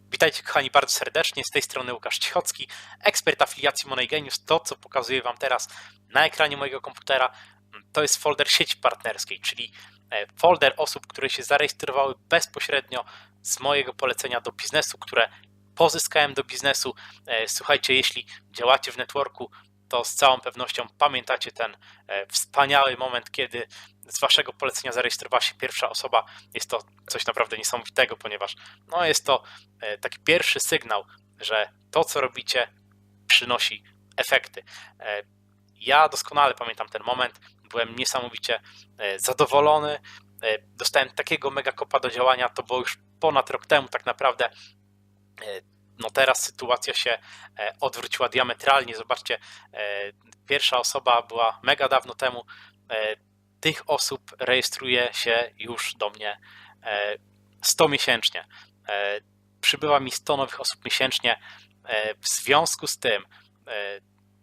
Witajcie kochani bardzo serdecznie, z tej strony Łukasz Cichocki, ekspert afiliacji Money Genius. To, co pokazuję Wam teraz na ekranie mojego komputera, to jest folder sieci partnerskiej, czyli e, folder osób, które się zarejestrowały bezpośrednio z mojego polecenia do biznesu, które pozyskałem do biznesu. E, słuchajcie, jeśli działacie w networku, to z całą pewnością pamiętacie ten e, wspaniały moment, kiedy z waszego polecenia zarejestrowała się pierwsza osoba. Jest to coś naprawdę niesamowitego, ponieważ no, jest to e, taki pierwszy sygnał, że to, co robicie, przynosi efekty. E, ja doskonale pamiętam ten moment, byłem niesamowicie zadowolony. Dostałem takiego mega kopa do działania, to było już ponad rok temu tak naprawdę no teraz sytuacja się e, odwróciła diametralnie. Zobaczcie, e, pierwsza osoba była mega dawno temu. E, tych osób rejestruje się już do mnie 100 miesięcznie. Przybywa mi 100 nowych osób miesięcznie. W związku z tym,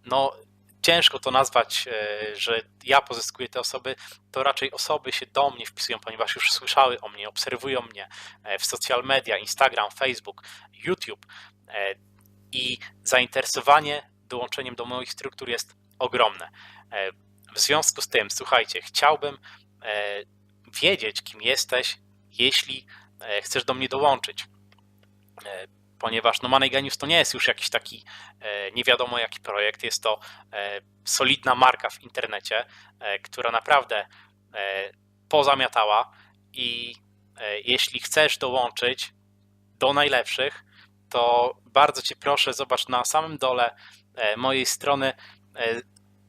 no ciężko to nazwać, że ja pozyskuję te osoby, to raczej osoby się do mnie wpisują, ponieważ już słyszały o mnie, obserwują mnie w social media, Instagram, Facebook, YouTube e, i zainteresowanie dołączeniem do moich struktur jest ogromne. E, w związku z tym, słuchajcie, chciałbym e, wiedzieć, kim jesteś, jeśli chcesz do mnie dołączyć. Ponieważ no Money Genius to nie jest już jakiś taki nie wiadomo jaki projekt, jest to solidna marka w internecie, która naprawdę pozamiatała i jeśli chcesz dołączyć do najlepszych, to bardzo Cię proszę, zobacz na samym dole e, mojej strony e,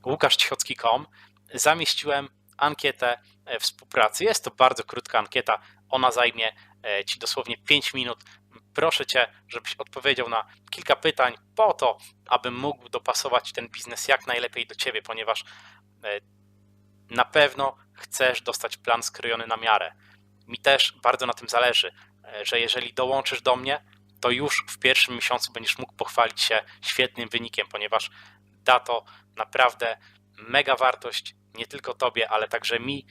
łukaszcichocki.com zamieściłem ankietę e, współpracy. Jest to bardzo krótka ankieta, ona zajmie Ci dosłownie 5 minut. Proszę Cię, żebyś odpowiedział na kilka pytań po to, abym mógł dopasować ten biznes jak najlepiej do Ciebie, ponieważ na pewno chcesz dostać plan skrojony na miarę. Mi też bardzo na tym zależy, że jeżeli dołączysz do mnie, to już w pierwszym miesiącu będziesz mógł pochwalić się świetnym wynikiem, ponieważ da to naprawdę mega wartość nie tylko Tobie, ale także mi,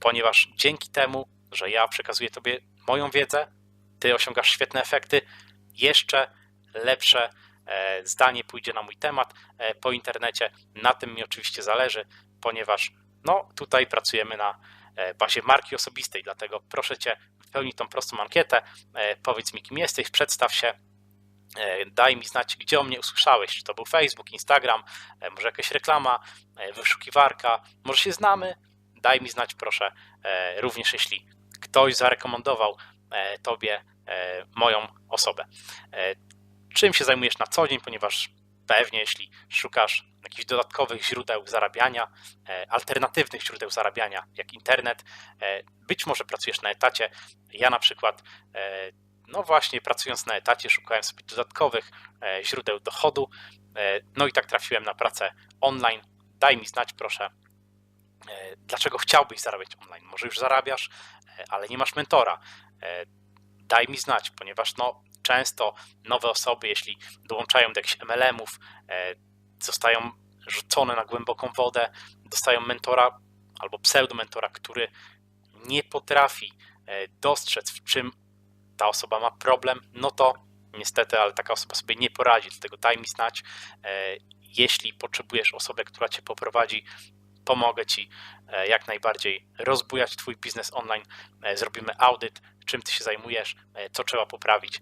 ponieważ dzięki temu, że ja przekazuję Tobie moją wiedzę, Ty osiągasz świetne efekty, jeszcze lepsze e, zdanie pójdzie na mój temat e, po internecie. Na tym mi oczywiście zależy, ponieważ no, tutaj pracujemy na e, bazie marki osobistej, dlatego proszę Cię, wypełnij tą prostą ankietę, powiedz mi kim jesteś, przedstaw się, daj mi znać, gdzie o mnie usłyszałeś, czy to był Facebook, Instagram, e, może jakaś reklama, wyszukiwarka, może się znamy, daj mi znać proszę, również jeśli ktoś zarekomendował Tobie moją osobę. Czym się zajmujesz na co dzień, ponieważ pewnie jeśli szukasz jakichś dodatkowych źródeł zarabiania, e, alternatywnych źródeł zarabiania, jak internet. E, być może pracujesz na etacie. Ja na przykład, e, no właśnie, pracując na etacie, szukałem sobie dodatkowych źródeł dochodu. No i tak trafiłem na pracę online. Daj mi znać, proszę, dlaczego chciałbyś zarabiać online. Może już zarabiasz, ale nie masz mentora. Daj mi znać, ponieważ no, często nowe osoby, jeśli dołączają do jakichś MLM-ów, zostają rzucone na głęboką wodę, dostają mentora albo pseudomentora, który nie potrafi e, dostrzec, w czym ta osoba ma problem, no to niestety, ale taka osoba sobie nie poradzi, dlatego daj mi znać. E, jeśli potrzebujesz osobę, która cię poprowadzi, pomogę ci e, jak najbardziej rozbujać twój biznes online. Zrobimy audyt, czym ty się zajmujesz, co trzeba poprawić.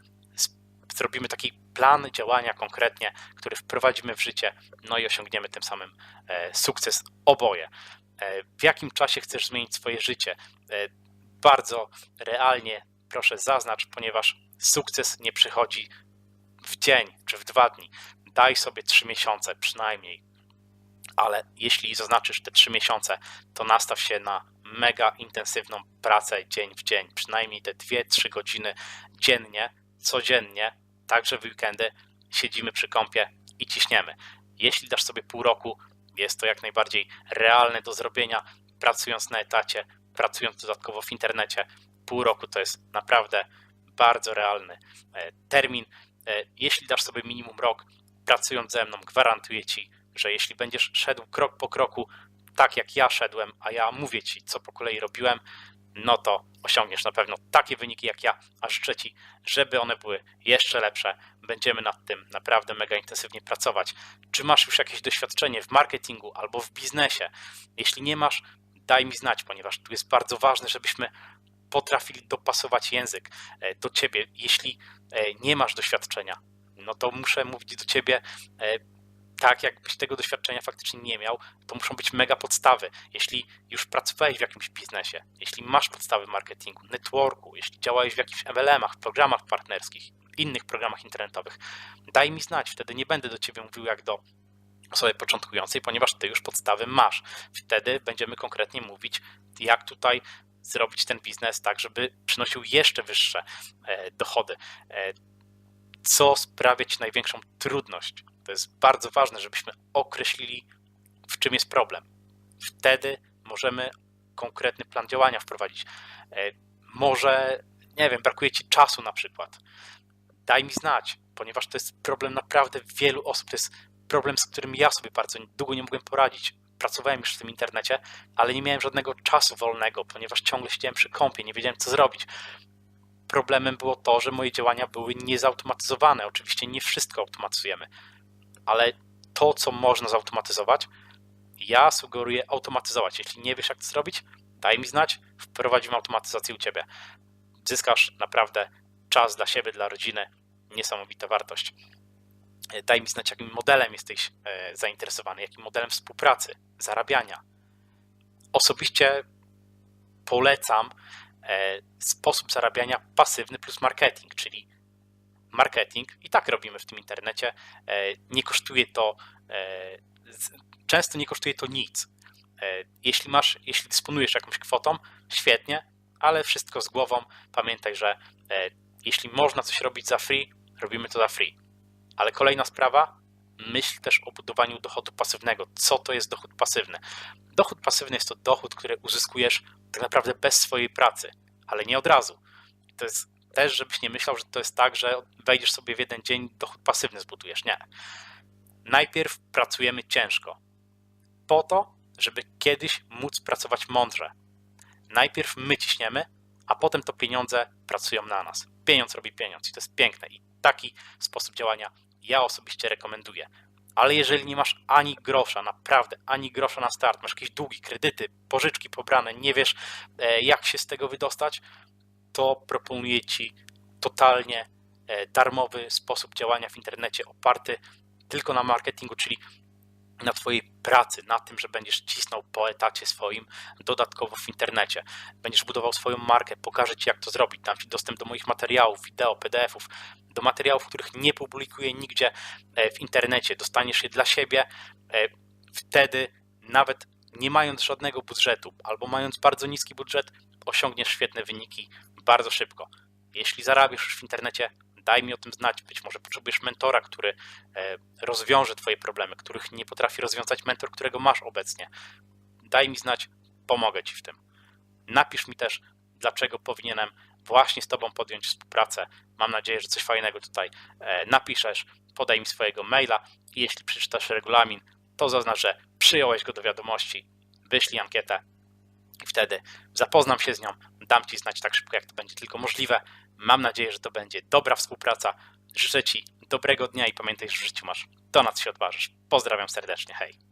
Zrobimy taki plan działania konkretnie, który wprowadzimy w życie, no i osiągniemy tym samym e, sukces oboje. E, w jakim czasie chcesz zmienić swoje życie? E, bardzo realnie proszę zaznacz, ponieważ sukces nie przychodzi w dzień czy w dwa dni. Daj sobie trzy miesiące przynajmniej, ale jeśli zaznaczysz te trzy miesiące, to nastaw się na mega intensywną pracę dzień w dzień, przynajmniej te dwie, trzy godziny dziennie, codziennie, także w weekendy siedzimy przy kąpie i ciśniemy. Jeśli dasz sobie pół roku, jest to jak najbardziej realne do zrobienia, pracując na etacie, pracując dodatkowo w internecie. Pół roku to jest naprawdę bardzo realny e, termin. E, jeśli dasz sobie minimum rok, pracując ze mną, gwarantuję ci, że jeśli będziesz szedł krok po kroku, tak jak ja szedłem, a ja mówię ci, co po kolei robiłem, no to osiągniesz na pewno takie wyniki jak ja, a życzę Ci, żeby one były jeszcze lepsze. Będziemy nad tym naprawdę mega intensywnie pracować. Czy masz już jakieś doświadczenie w marketingu albo w biznesie? Jeśli nie masz, daj mi znać, ponieważ tu jest bardzo ważne, żebyśmy potrafili dopasować język e, do Ciebie. Jeśli e, nie masz doświadczenia, no to muszę mówić do Ciebie e, tak, jakbyś tego doświadczenia faktycznie nie miał, to muszą być mega podstawy. Jeśli już pracowałeś w jakimś biznesie, jeśli masz podstawy marketingu, networku, jeśli działałeś w jakichś MLM-ach, programach partnerskich, innych programach internetowych, daj mi znać, wtedy nie będę do ciebie mówił jak do osoby początkującej, ponieważ ty już podstawy masz. Wtedy będziemy konkretnie mówić, jak tutaj zrobić ten biznes tak, żeby przynosił jeszcze wyższe e, dochody. E, co sprawia ci największą trudność? To jest bardzo ważne, żebyśmy określili, w czym jest problem. Wtedy możemy konkretny plan działania wprowadzić. E, może, nie wiem, brakuje ci czasu na przykład. Daj mi znać, ponieważ to jest problem naprawdę wielu osób. To jest problem, z którym ja sobie bardzo długo nie mogłem poradzić. Pracowałem już w tym internecie, ale nie miałem żadnego czasu wolnego, ponieważ ciągle siedziałem przy kąpie, nie wiedziałem co zrobić problemem było to, że moje działania były niezautomatyzowane. Oczywiście nie wszystko automatyzujemy ale to, co można zautomatyzować, ja sugeruję automatyzować. Jeśli nie wiesz, jak to zrobić, daj mi znać, wprowadzimy automatyzację u ciebie. Zyskasz naprawdę czas dla siebie, dla rodziny, niesamowita wartość. Daj mi znać, jakim modelem jesteś e, zainteresowany, jakim modelem współpracy, zarabiania. Osobiście polecam e, sposób zarabiania pasywny plus marketing, czyli marketing i tak robimy w tym internecie. E, nie kosztuje to, często nie kosztuje to nic. Jeśli masz, jeśli dysponujesz jakąś kwotą, świetnie, ale wszystko z głową. Pamiętaj, że jeśli można coś robić za free, robimy to za free. Ale kolejna sprawa, myśl też o budowaniu dochodu pasywnego. Co to jest dochód pasywny? Dochód pasywny jest to dochód, który uzyskujesz tak naprawdę bez swojej pracy, ale nie od razu. To jest też, żebyś nie myślał, że to jest tak, że wejdziesz sobie w jeden dzień, dochód pasywny zbudujesz. Nie. Najpierw pracujemy ciężko. Po to, żeby kiedyś móc pracować mądrze. Najpierw my ciśniemy, a potem to pieniądze pracują na nas. Pieniądz robi pieniądz i to jest piękne. I taki sposób działania ja osobiście rekomenduję. Ale jeżeli nie masz ani grosza, naprawdę ani grosza na start, masz jakieś długi, kredyty, pożyczki pobrane, nie wiesz e, jak się z tego wydostać, to proponuję Ci totalnie e, darmowy sposób działania w internecie oparty tylko na marketingu, czyli na Twojej pracy, na tym, że będziesz cisnął po etacie swoim dodatkowo w internecie. Będziesz budował swoją markę, pokażę Ci, jak to zrobić. Dam Ci dostęp do moich materiałów, wideo, PDF-ów, do materiałów, których nie publikuję nigdzie e, w internecie. Dostaniesz je dla siebie. E, wtedy, nawet nie mając żadnego budżetu, albo mając bardzo niski budżet, osiągniesz świetne wyniki bardzo szybko. Jeśli zarabiasz już w internecie, daj mi o tym znać. Być może potrzebujesz mentora, który e, rozwiąże Twoje problemy, których nie potrafi rozwiązać mentor, którego masz obecnie. Daj mi znać, pomogę Ci w tym. Napisz mi też, dlaczego powinienem właśnie z Tobą podjąć współpracę. Mam nadzieję, że coś fajnego tutaj e, napiszesz. Podaj mi swojego maila i jeśli przeczytasz regulamin, to zaznacz, że przyjąłeś go do wiadomości. Wyślij ankietę i wtedy zapoznam się z nią, dam Ci znać tak szybko, jak to będzie tylko możliwe. Mam nadzieję, że to będzie dobra współpraca. Życzę Ci dobrego dnia i pamiętaj, że w życiu masz to, na co się odważysz. Pozdrawiam serdecznie, hej.